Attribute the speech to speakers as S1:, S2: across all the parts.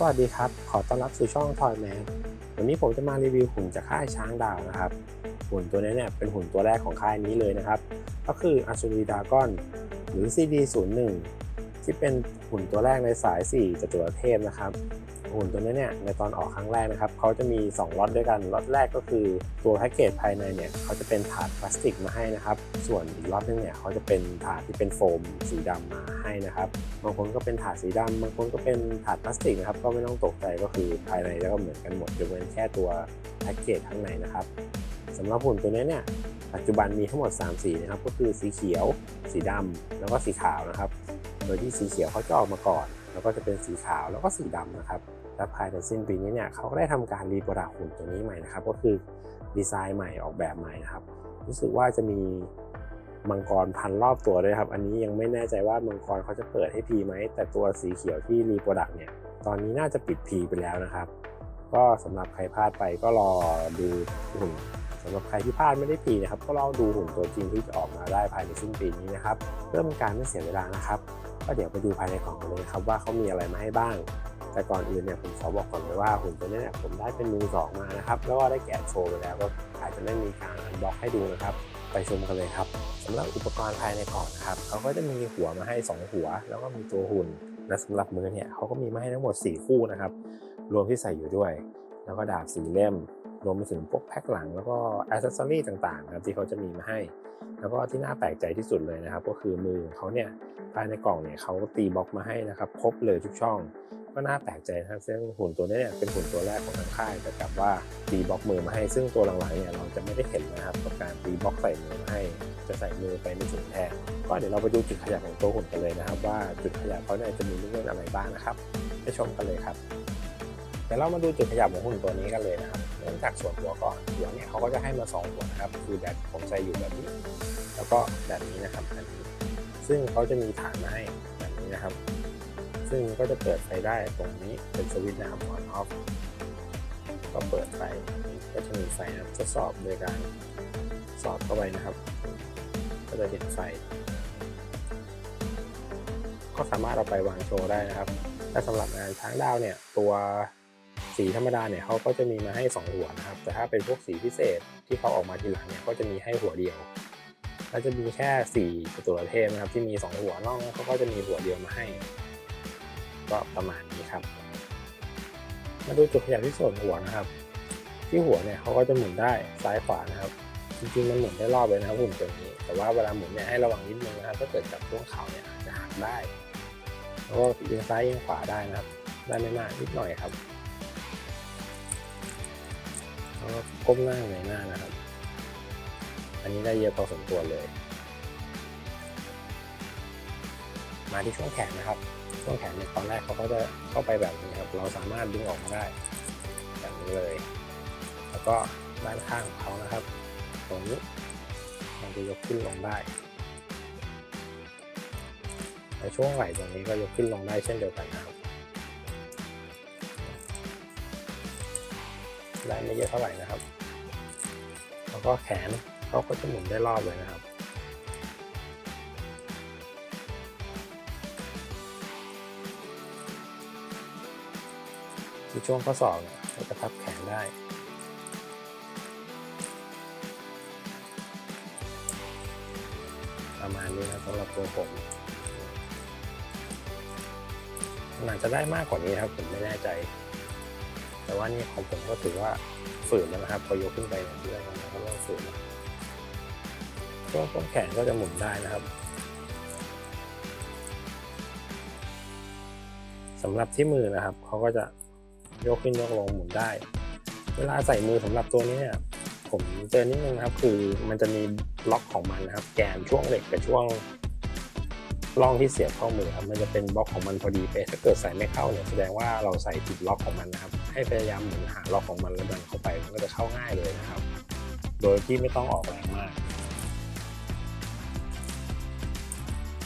S1: สวัสดีครับ ขอต้อนรับสู่ช่องทอยแมนวันนี้ผมจะมารีวิวหุ่นจากค่ายช้างดาวนะครับ หุ่นตัวนี้เนี่ยเป็นหุ่นตัวแรกของค่ายนี้เลยนะครับ ก็คืออัศรีดากอนหรือ CD01 ที่เป็นหุ่นตัวแรกในสาย 4จตุรเทพนะครับ หุ่นตัวนี้เนี่ยในตอนออกครั้งแรกนะครับเขาจะมี 2ล็อตด้วยกันล็อตแรกก็คือตัวแพ็กเกจภายในเนี่ยเขาจะเป็นถาดพลาสติกมาให้นะครับ ส่วนอีกล็อตนึงเนี่ยเขาจะเป็นถาดที่เป็นโฟมสีดำมาให้นะครับบางคนก็เป็นถาดสีดำบางคนก็เป็นถาดพลาสติกนะครับก็ไม่ต้องตกใจก็คือภายในแล้วก็เหมือนกันหมดยกเว้นแค่ตัวแพ็กเกจข้างในนะครับสำหรับหุ่นตัวนี้เนี่ยปัจจุบันมีทั้งหมด 3 สีนะครับก็คือสีเขียว สีดำแล้วก็สีขาวนะครับ โดยที่สีเขียวเขาจะออกมาก่อน แล้วก็จะเป็นสีขาวแล้วก็สีดำนะครับ และภายในสิ้นปีนี้เนี่ยเขาก็ได้ทำการรีโปรดักต์หุ่นตัวนี้ใหม่นะครับ ก็คือดีไซน์ใหม่ออกแบบใหม่นะครับ รู้สึกว่าจะมีมังกรพันรอบตัวด้วยครับ อันนี้ยังไม่แน่ใจว่ามังกรเขาจะเปิดให้พีไหม แต่ตัวสีเขียวที่รีโปรดักต์เนี่ย ตอนนี้น่าจะปิดพีไปแล้วนะครับ ก็สำหรับใครพลาดไปก็รอดูหุ่นสำหรับใครที่พลาดไม่ได้พีนะครับ ก็รอดูหุ่นตัวจริงที่จะออกมาได้ภายในสิ้นปีนี้นะครับ เพื่อเป็นการไม่เสียเวลานะครับ ก็เดี๋ยวไปดูภายในกล่องกันเลยครับว่าเขามีอะไรมาให้บ้าง แต่ก่อนอื่นเนี่ยผมขอบอกก่อนเลยว่าหุ่นตัวนี้เนี่ยผมได้เป็นมือสองมานะครับแล้วก็ได้แกะโชว์ไปแล้วก็อาจจะไม่มีการบล็อกให้ดูนะครับ ไปชมกันเลยครับสำหรับอุปกรณ์ภายในกล่องนะครับเขาก็จะมีหัวมาให้ 2 หัว แล้วก็มีตัวหุ่นและสำหรับมือเนี่ยเขาก็มีมาให้ทั้งหมด 4 คู่นะครับ รวมที่ใส่อยู่ด้วย แล้วก็ดาบสีเล่ม รวมไปถึงพวกแพ็คหลังแล้วก็อ c เซสซอรี่ต่างๆนะครับที่เขาจะมีมาให้ แล้วก็ที่น่าแปลกใจที่สุดเลยนะครับ ก็คือมือเขาเนี่ยภายในกล่องเนี่ยเขาตีบล็อกมาให้นะครับครบเลยทุกช่อง ก็น่าแปลกใจนะครับซึ่งหุ่นตัวนี้เนี่ยเป็นหุ่นตัวแรกของทางค่ายแต่กลับว่าตีบล็อกมือมาให้ ซึ่งตัวหลังๆเนี่ยเราจะไม่ได้เห็นนะครับกับการตีบล็อกใส่มือมาให้จะใส่มือไปในส่วนแทนก็เดี๋ยวเราไปดูจุดขยับของตัวหุ่นกันเลยนะครับ ว่าจุดขยับเขาเนี่ยจะมีลูกเล่นอะไรบ้างนะครับไปชมกันเลยครับ เดี๋ยวเรามาดูจุดขยับของหุ่นตัวนี้กันเลยนะครับ เริ่มจากส่วนหัวก่อนหัวเนี่ยเขาก็จะให้มาสองหัวนะครับ คือแบบผมใส่อยู่แบบนี้ แล้วก็แบบนี้นะครับอันนี้ ซึ่งเขาจะมีฐานมาให้แบบนี้นะครับ ซึ่งก็จะเปิดไฟได้ตรงนี้เป็นสวิตช์นะครับ on off ก็เปิดไฟก็จะมีไฟนะครับทดสอบโดยการสอดเข้าไปนะครับ ก็จะเห็นไฟ ก็สามารถเอาไปวางโชว์ได้นะครับและสำหรับงานช้างดาวเนี่ยตัว สีธรรมดาเนี่ยเขาก็จะมีมาให้ 2 หัวนะครับ แต่ถ้าเป็นพวกสีพิเศษที่เขาออกมาทีหลังเนี่ยก็จะมีให้หัวเดียวแล้วจะมีแค่สี่จตุรเทพนะครับที่มี 2 หัวนอกเขาก็จะมีหัวเดียวมาให้ ก็ประมาณนี้ครับ มาดูจุดขยับที่ส่วนหัวนะครับ ที่หัวเนี่ยเขาก็จะหมุนได้ซ้ายขวานะครับ จริงๆมันหมุนได้รอบเลยนะครับหุ่นตัวนี้ แต่ว่าเวลาหมุนเนี่ยให้ระวังนิดนึงนะครับถ้าเกิดจับช่วงเข่าเนี่ยจจะหักได้แล้วก็เอียงซ้ายเอียงขวาได้นะครับ ได้ไม่มากนิดหน่อยครับ แล้วก็ก้มหน้าในหน้านะครับ อันนี้ได้เยอะพอสมควรเลย มาที่ช่วงแขนนะครับ ช่วงแขนในตอนแรกเขาก็จะเข้าไปแบบนี้ครับ เราสามารถดึงออกมาได้แบบนี้เลย แล้วก็ด้านข้างของเขานะครับตรงนี้มันจะยกขึ้นลงได้ในช่วงไหล่ตรงนี้ก็ยกขึ้นลงได้เช่นเดียวกันนะครับ ได้ไม่เยอะเท่าไหร่นะครับ แล้วก็แขนเขาก็จะหมุนได้รอบเลยนะครับที่ช่วงข้อศอกเนี่ยเราจะพับแขนได้ ประมาณนี้นะสำหรับตัวผมมันอาจจะได้มากกว่านี้ครับผมไม่แน่ใจ แต่ว่านี่ของผมก็ถือว่าฝืนแล้วนะครับ พอยกขึ้นไปเนี่ยที่แรกมันก็เริ่มฝืนแล้วช่วงแขนก็จะหมุนได้นะครับสำหรับที่มือนะครับเขาก็จะยกขึ้นยกลงหมุนได้ เวลาใส่มือสำหรับตัวนี้เนี่ยผมเจอนิดนึงนะครับ คือมันจะมีล็อกของมันนะครับ แกนช่วงเหล็กกับช่วงร่องที่เสียบข้ามือครับมันจะเป็นบล็อกของมันพอดีเป๊ะถ้าเกิดใส่ไม่เข้าเนี่ยแสดงว่าเราใส่ผิดล็อกของมันนะครับ ให้พยายามหมุนหาล็อกของมันแล้วดันเข้าไปมันก็จะเข้าง่ายเลยนะครับ โดยที่ไม่ต้องออกแรงมาก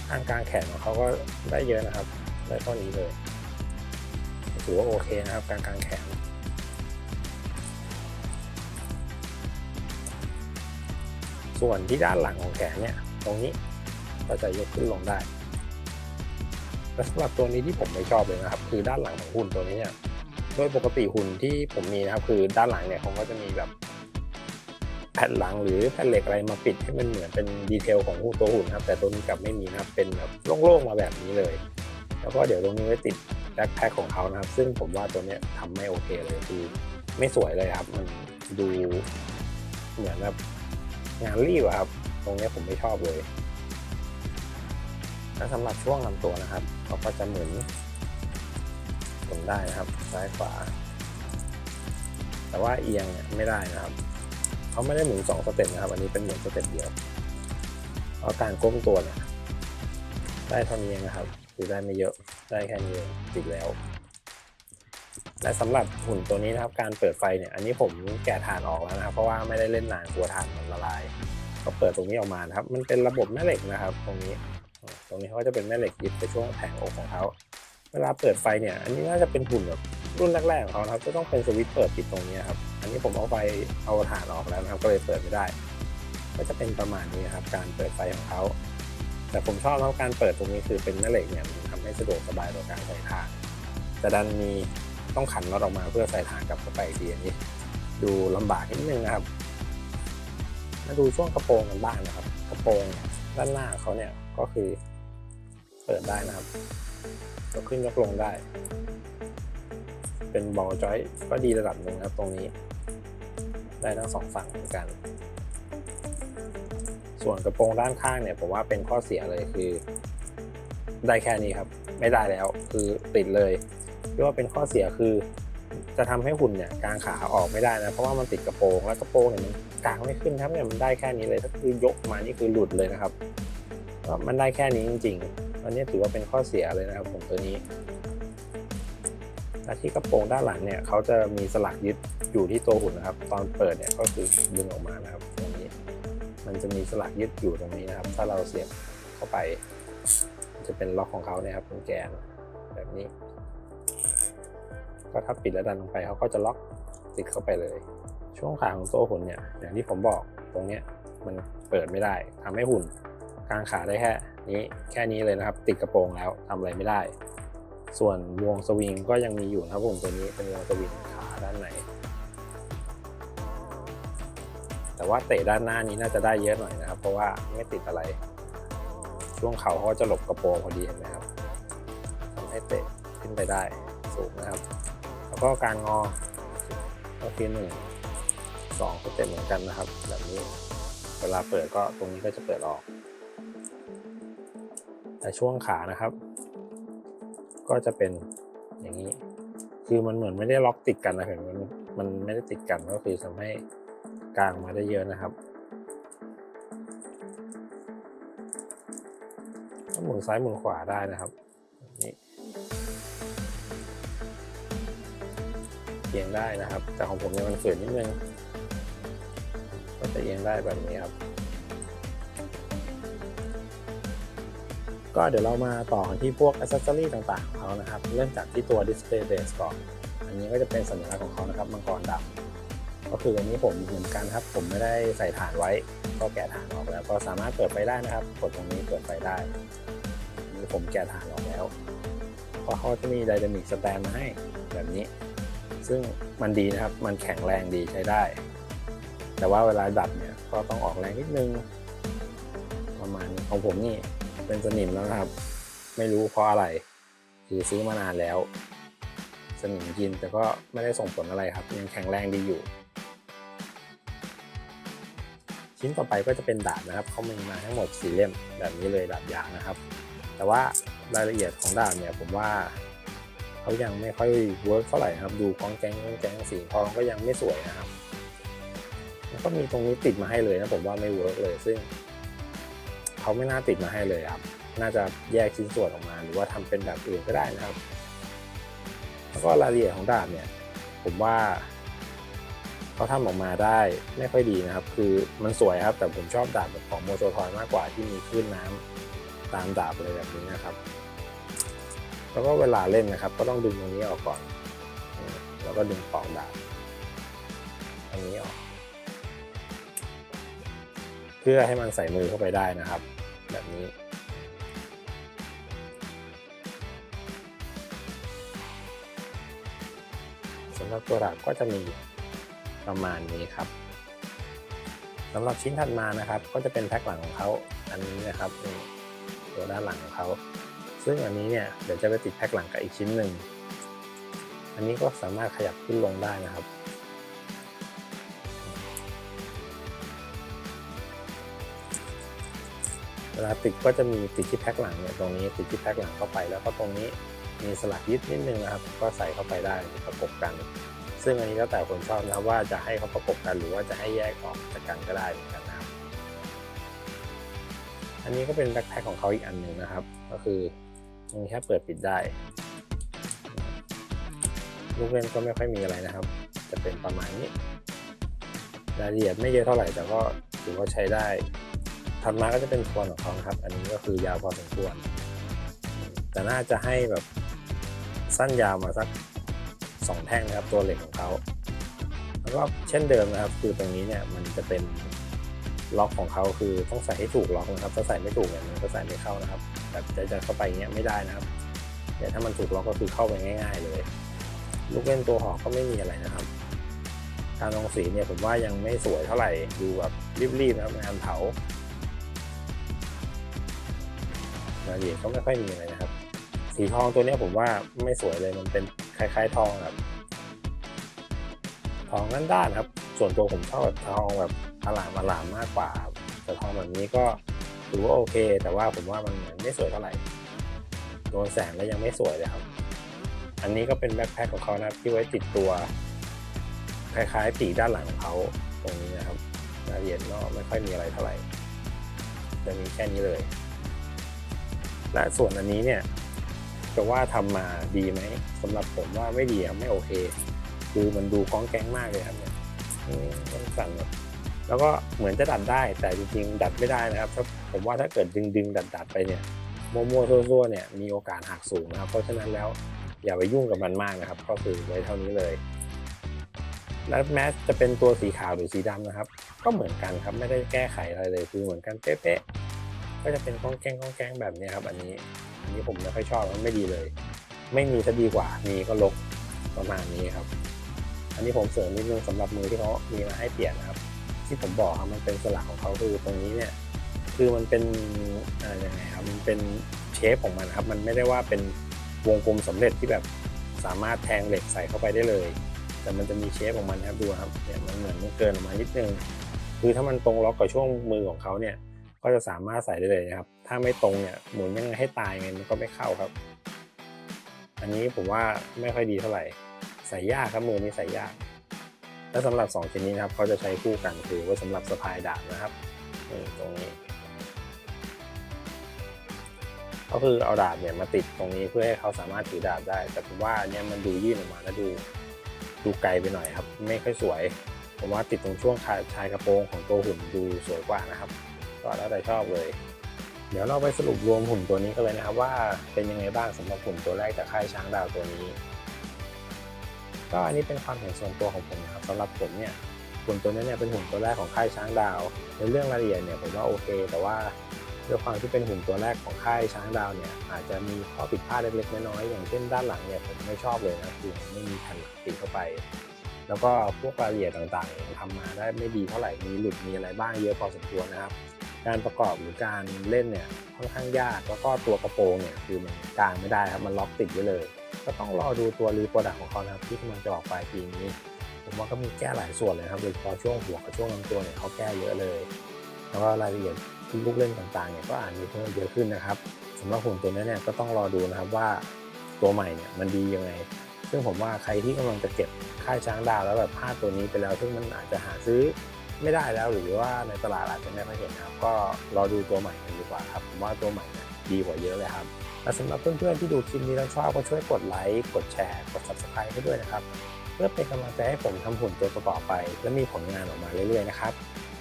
S1: ทางกลางแขนของเขาก็ได้เยอะนะครับ ได้เท่านี้เลยถือว่าโอเคนะครับการกลางแขนส่วนที่ด้านหลังของแขนเนี่ยตรงนี้ก็จะยกขึ้นลงได้และสำหรับตัวนี้ที่ผมไม่ชอบเลยนะครับ คือด้านหลังของหุ่นตัวนี้เนี่ย โดยปกติหุ่นที่ผมมีนะครับ คือด้านหลังเนี่ยเขาก็จะมีแบบแผ่นหลังหรือแผ่นเหล็กอะไรมาปิดให้มันเหมือนเป็นดีเทลของหุ่นตัวหุ่นะครับแต่ตัวนี้กลับไม่มีนะครับเป็นแบบโล่งๆมาแบบนี้เลย แล้วก็เดี๋ยวตรงนี้ไว้ติดแบ็คแพ็คของเขานะครับ ซึ่งผมว่าตัวเนี้ยทำไม่โอเคเลยคือไม่สวยเลยครับ มันดูเหมือนแบบงานรีบครับ ตรงนี้ผมไม่ชอบเลย และสำหรับช่วงลำตัวนะครับเขาก็จะหมุน หมุนได้นะครับ ซ้ายขวา แต่ว่าเอียงเนี่ยไม่ได้นะครับเขาไม่ได้หมุนสองสเต็ปนะครับ อันนี้เป็นหมุนสเต็ปเดียวเพราการก้มตัวเนี่ยได้เท่านี้เองนะครับคือได้ไม่เยอะได้แค่นี้ติดแล้ว และสำหรับหุ่นตัวนี้นะครับ การเปิดไฟเนี่ย อันนี้ผมแกะฐานออกแล้วนะครับเพราะว่าไม่ได้เล่นนานกลัวฐานมันละลาย ก็เปิดตรงนี้ออกมานะครับ มันเป็นระบบแม่เหล็กนะครับ ตรงนี้ ตรงนี้เขาจะเป็นแม่เหล็กยึดไปช่วงแผงอกของเขา เวลาเปิดไฟเนี่ย อันนี้น่าจะเป็นหุ่นแบบรุ่นแรกๆของเขาครับจะต้องเป็นสวิตช์เปิดปิดตรงนี้ครับ อันนี้ผมเอาไฟเอาถ่านออกแล้วนะครับ ก็เลยเปิดไม่ได้ ก็จะเป็นประมาณนี้ครับ การเปิดไฟของเขา แต่ผมชอบเพราะการเปิดตรงนี้คือเป็นแม่เหล็กเนี่ยมันทำให้สะดวกสบายต่อการใส่ถ่านแต่ดันมีต้องขันน็อตออกมาเพื่อใส่ถ่านกลับเข้าไปอีกทีอันนี้ ดูลำบากนิดนึงนะครับ มาดูช่วงกระโปรงกันบ้างนะครับ กระโปรงด้านหน้าเขาเนี่ยก็คือ เปิดได้นะครับยกขึ้นยกลงได้ เป็นบอลจอยก็ดีระดับหนึ่งนะครับตรงนี้ ได้ทั้งสองฝั่งเหมือนกัน ส่วนกระโปรงด้านข้างเนี่ยผมว่าเป็นข้อเสียเลยคือ ได้แค่นี้ครับ ไม่ได้แล้วคือติดเลยที่ว่าเป็นข้อเสียคือ จะทำให้หุ่นเนี่ยกางขาออกไม่ได้นะเพราะว่ามันติดกระโปรงแล้วกระโปรงเนี่ยมันกางไม่ขึ้นครับเนี่ยมันได้แค่นี้เลยถ้าคือยกมานี่คือหลุดเลยนะครับมันได้แค่นี้จริงๆ อันนี้ถือว่าเป็นข้อเสียเลยนะครับผมตัวนี้และที่กระโปรงด้านหลังเนี่ยเขาจะมีสลักยึดอยู่ที่ตัวหุ่นนะครับ ตอนเปิดเนี่ยก็คือดึงออกมานะครับตรงนี้ มันจะมีสลักยึดอยู่ตรงนี้นะครับ ถ้าเราเสียบเข้าไป จะเป็นล็อกของเขาเนี่ยครับเป็นแกนแบบนี้ ก็ถ้าปิดแล้วดันลงไปเขาก็จะล็อกติดเข้าไปเลย ช่วงขาของตัวหุ่นเนี่ยอย่างที่ผมบอกตรงเนี้ยมันเปิดไม่ได้ทำให้หุ่นกางขาได้แค่ นี้แค่นี้เลยนะครับ ติดกระโปรงแล้วทำอะไรไม่ได้ ส่วนวงสวิงก็ยังมีอยู่นะครับผมตัวนี้เป็นวงสวิงขาด้านในแต่ว่าเตะด้านหน้านี้น่าจะได้เยอะหน่อยนะครับ เพราะว่าไม่ติดอะไร ช่วงเข่าเขาจะหลบกระโปรงพอดีเห็นไหมครับทำให้เตะขึ้นไปได้สูงนะครับ แล้วก็การงอก็คือหนึ่งสองก็เต็มเหมือนกันนะครับ แบบนี้ เวลาเปิดก็ตรงนี้ก็จะเปิดออก แต่ช่วงขานะครับ ก็จะเป็นอย่างนี้ คือมันเหมือนไม่ได้ล็อกติดกันนะเห็นมันมันไม่ได้ติดกันก็คือทำให้กลางมาได้เยอะนะครับก็หมุนซ้ายหมุนขวาได้นะครับนี้เอียงได้นะครับ แต่ของผมเนี่ยมันฝืนนิดนึงก็จะเอียงได้แบบนี้ครับ ก็เดี๋ยวเรามาต่อที่พวกอ c เซสซอรี่ต่างๆของเขานะครับ เริ่มจากที่ตัว Display Base ก่อน อันนี้ก็จะเป็นสัญลักษณ์ของเขานะครับมังกรดำก็คืออันนี้ผมเหมือนกันครับ ผมไม่ได้ใส่ฐานไว้ ก็แกะฐานออกแล้ว ก็สามารถเปิดไฟได้นะครับ กดตรงนี้เปิดไฟได้อันนี้ผมแกะฐานออกแล้วเพราะเขาจะมีไดนามิกสแตนมาให้แบบนี้ ซึ่งมันดีนะครับ มันแข็งแรงดีใช้ได้ แต่ว่าเวลาดับเนี่ยก็ต้องออกแรงนิดนึง ประมาณของผมนี่ เป็นสนิมแล้วนะครับ ไม่รู้เพราะอะไรคือซื้อมานานแล้ว สนิมกินแต่ก็ไม่ได้ส่งผลอะไรครับ ยังแข็งแรงดีอยู่ ชิ้นต่อไปก็จะเป็นดาบนะครับเขามีมาทั้งหมดสี่เล่มแบบนี้เลยดาบยางนะครับ แต่ว่ารายละเอียดของดาบเนี่ยผมว่าเขายังไม่ค่อยเวิร์กเท่าไหร่ครับดูกองแกงกองแกงสีทองก็ยังไม่สวยนะครับแล้วก็มีตรงนี้ติดมาให้เลยนะผมว่าไม่เวิร์กเลยซึ่ง เขาไม่น่าติดมาให้เลยครับ น่าจะแยกชิ้นส่วนออกมา หรือว่าทำเป็นแบบอื่นก็ได้นะครับ แล้วก็รายละเอียดของดาบเนี่ย ผมว่าเขาทำออกมาได้ไม่ค่อยดีนะครับ คือมันสวยครับ แต่ผมชอบดาบแบบของโมโชทอยมากกว่าที่มีคลื่นน้ำตามดาบอะไรแบบนี้นะครับ แล้วก็เวลาเล่นนะครับ ก็ต้องดึงตรงนี้ออกก่อน แล้วก็ดึงปอกดาบอันนี้ออก เพื่อให้มันใส่มือเข้าไปได้นะครับ แบบนี้ สำหรับตัวหลักก็จะมีประมาณนี้ครับสำหรับชิ้นถัดมานะครับ ก็จะเป็นแพ็คหลังของเขาอันนี้นะครับตัวด้านหลังของเขาซึ่งอันนี้เนี่ยเดี๋ยวจะไปติดแพ็คหลังกับอีกชิ้นหนึ่งอันนี้ก็สามารถขยับขึ้นลงได้นะครับ ลาติดก็จะมีติดที่แพ็คหลังเนี่ยตรงนี้ติดที่แพ็คหลังเข้าไป แล้วก็ตรงนี้มีสลักยึดนิดนึงนะครับ ก็ใส่เข้าไปได้ประกบกัน ซึ่งอันนี้แล้วแต่คนชอบนะครับว่าจะให้เขาประกบกันหรือว่าจะให้แยกออกจากกันก็ได้เหมือนกันนะครับ อันนี้ก็เป็นแบ็คแพ็คของเขาอีกอันหนึ่งนะครับ ก็คือมีแค่เปิดปิดได้ลูกเล่นก็ไม่ค่อยมีอะไรนะครับ จะเป็นประมาณนี้รายละเอียดไม่เยอะเท่าไหร่แต่ก็ถือว่าใช้ได้ ถัดมาก็จะเป็นทวนของเขาครับ อันนี้ก็คือยาวพอสมควร แต่น่าจะให้แบบสั้นยาวมาสักสองแท่งนะครับตัวเหล็กของเขาแล้วก็เช่นเดิมนะครับ คือตรงนี้เนี่ยมันจะเป็นล็อกของเขาคือต้องใส่ให้ถูกล็อกนะครับถ้าใส่ไม่ถูกเนี่ยมันก็ใส่ไม่เข้านะครับแบบจะจะเข้าไปอย่างเงี้ยไม่ได้นะครับ แต่ถ้ามันถูกล็อกก็คือเข้าไปง่าย ๆ เลย ลูกเล่นตัวหอกก็ไม่มีอะไรนะครับ การลงสีเนี่ยผมว่ายังไม่สวยเท่าไหร่ดูแบบรีบๆนะครับงานเผา รายละเอียดก็ไม่ค่อยมีอะไรนะครับ สีทองตัวนี้ผมว่าไม่สวยเลยมันเป็นคล้าย ๆ ทองแบบทองด้านๆครับ ส่วนตัวผมชอบแบบทองแบบอลามอลามมากกว่า แต่ทองแบบนี้ก็ถือว่าโอเค แต่ว่าผมว่ามันไม่สวยเท่าไหร่โดนแสงแล้วยังไม่สวยเลยครับ อันนี้ก็เป็นแบ็คแพคของเขานะครับที่ไว้ติดตัว คล้ายๆปีด้านหลังของเขาตรงนี้นะครับรายละเอียดก็ไม่ค่อยมีอะไรเท่าไหร่จะมีแค่นี้เลย และส่วนอันนี้เนี่ยจะว่าทำมาดีไหมสำหรับผมว่าไม่ดีไม่โอเคคือมันดูก้องแก๊งมากเลยครับเนี่ยอืมมันสั่นแบบแล้วก็เหมือนจะดัดได้แต่จริงๆดัดไม่ได้นะครับถ้าผมว่าถ้าเกิดดึงดึงดัดดัดไปเนี่ยมัวๆซั่วๆเนี่ยมีโอกาสหักสูงนะครับ เพราะฉะนั้นแล้วอย่าไปยุ่งกับมันมากนะครับ ก็คือไว้เท่านี้เลย และแม้จะเป็นตัวสีขาวหรือสีดำนะครับ ก็เหมือนกันครับไม่ได้แก้ไขอะไรเลยคือเหมือนกันเป๊ะๆ ก็จะเป็นก้องแกงก้องแกงแบบนี้ครับ อันนี้อันนี้ผมไม่ค่อยชอบมันไม่ดีเลย ไม่มีจะดีกว่ามีก็ลบประมาณนี้ครับ อันนี้ผมเสริมนิดนึงสำหรับมือที่เขามีมาให้เปลี่ยนนะครับ ที่ผมบอกครับมันเป็นสลักของเขาคือตรงนี้เนี่ย คือมันเป็นอะไรยังไงครับมันเป็นเชฟของมันครับ มันไม่ได้ว่าเป็นวงกลมสำเร็จที่แบบสามารถแทงเหล็กใส่เข้าไปได้เลย แต่มันจะมีเชฟของมันครับดูครับเนี่ยมันเหมือนมันเกินออกมานิดนึง คือถ้ามันตรงล็อกกับช่วงมือของเขาเนี่ย ก็จะสามารถใส่ได้เลยนะครับ ถ้าไม่ตรงเนี่ยหมุนยังไงให้ตายไงมันก็ไม่เข้าครับ อันนี้ผมว่าไม่ค่อยดีเท่าไหร่ ใส่ยากครับมือนี้ใส่ยาก และสำหรับ2ชิ้นนี้นะครับเขาจะใช้คู่กันคือไว้สำหรับสะพายดาบนะครับนี่ตรงนี้ ก็คือเอาดาบเนี่ยมาติดตรงนี้เพื่อให้เขาสามารถถือดาบได้ แต่ผมว่าเนี่ยมันดูยื่นออกมาแล้วดูดูไกลไปหน่อยครับ ไม่ค่อยสวย ผมว่าติดตรงช่วงชายชายกระโปรงของตัวหุ่นดูสวยกว่านะครับ ก็แล้วแต่ชอบเลย เดี๋ยวเราไปสรุปรวมหุ่นตัวนี้กันเลยนะครับว่าเป็นยังไงบ้างสำหรับหุ่นตัวแรกจากค่ายช้างดาวตัวนี้ ก็อันนี้เป็นความเห็นส่วนตัวของผมนะครับสำหรับผมเนี่ยหุ่นตัวนี้เนี่ยเป็นหุ่นตัวแรกของค่ายช้างดาว ในเรื่องรายละเอียดเนี่ยผมว่าโอเค แต่ว่าด้วยความที่เป็นหุ่นตัวแรกของค่ายช้างดาวเนี่ยอาจจะมีข้อผิดพลาดเล็กๆน้อยๆอย่างเช่นด้านหลังเนี่ยผมไม่ชอบเลยนะคือไม่มีแผ่นติดเข้าไป แล้วก็พวกรายละเอียดต่างๆเนี่ยทำมาได้ไม่ดีเท่าไหร่มีหลุดมีอะไรบ้างเยอะพอสมควรนะครับ การประกอบหรือการเล่นเนี่ยค่อนข้างยากแล้วก็ตัวกระโปรงเนี่ยคือมันกางไม่ได้ครับมันล็อกติดไว้เลย ก็ต้องรอดูตัวรีโปรดักของเขานะครับที่กำลังจะออกปลายปีนี้ ผมว่าก็มีแก้หลายส่วนเลยครับโดยเฉพาะช่วงหัวกับช่วงลำตัวเนี่ยเขาแก้เยอะเลย แล้วก็รายละเอียดลูกเล่นต่างๆเนี่ยก็อ่านมีเพิ่มเยอะขึ้นนะครับสำหรับหุ่นตัวนี้เนี่ยก็ต้องรอดูนะครับว่าตัวใหม่เนี่ยมันดียังไง ซึ่งผมว่าใครที่กำลังจะเก็บค่ายช้างดาวแล้วแบบพลาดตัวนี้ไปแล้ว ซึ่งมันอาจจะหาซื้อ ไม่ได้แล้วหรือว่าในตลาดอาจจะไม่ค่อยเห็นนะครับ ก็รอดูตัวใหม่กันดีกว่าครับผมว่าตัวใหม่เนี่ยดีกว่าเยอะเลยครับและสำหรับเพื่อนๆที่ดูคลิปนี้แล้วชอบก็ช่วยกดไลค์กดแชร์กด subscribe ให้ด้วยนะครับเพื่อเป็นกำลังใจให้ผมทำหุ่นตัวต่อไป และมีผลงานออกมาเรื่อยๆนะครับ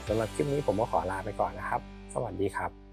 S1: สำหรับคลิปนี้ผมก็ขอลาไปก่อนนะครับ สวัสดีครับ